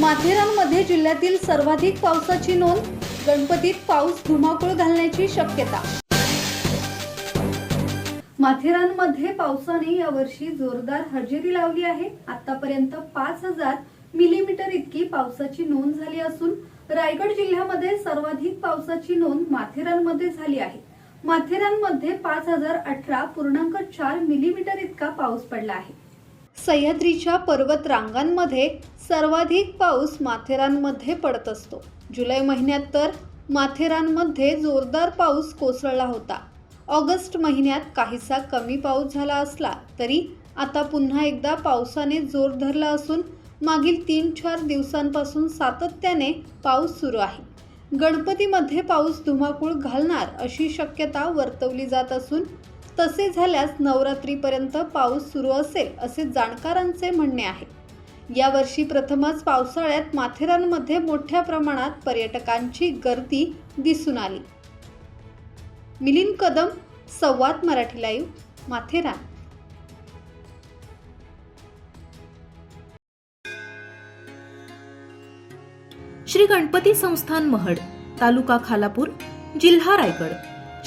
माथेरानमध्ये जिल्ह्यातील सर्वाधिक पावसाची नोंद गणपतीत पाऊस धुमाकूळ घालण्याची शक्यता. माथेरानमध्ये पावसाने यावर्षी जोरदार हजेरी लावली आहे. आतापर्यंत पाच हजार मिलीमीटर इतकी पावसाची नोंद झाली असून रायगड जिल्ह्यामध्ये सर्वाधिक पावसाची नोंद माथेरानमध्ये झाली आहे. माथेरानमध्ये पाच हजार अठरा पूर्णांक चार मिलीमीटर इतका पाऊस पडला आहे. सह्याद्रीच्या पर्वत रांगांमध्ये सर्वाधिक पाऊस माथेरानमध्ये पडत असतो. जुलै महिन्यात तर माथेरानमध्ये जोरदार पाऊस कोसळला होता. ऑगस्ट महिन्यात काहीसा कमी पाऊस झाला असला तरी आता पुन्हा एकदा पावसाने जोर धरला असून मागील तीन चार दिवसांपासून सातत्याने पाऊस सुरू आहे. गणपतीमध्ये पाऊस धुमाकूळ घालणार अशी शक्यता वर्तवली जात असून तसे झाल्यास नवरात्रीपर्यंत पाऊस सुरू असेल असे जाणकारांचे म्हणणे आहे. यावर्षी प्रथमच पावसाळ्यात माथेरानमध्ये मोठ्या प्रमाणात पर्यटकांची गर्दी दिसून आली. मिलिंद कदम संवाद मराठी लाईव्ह माथेरान. श्री गणपती संस्थान महड तालुका खालापूर जिल्हा रायगड.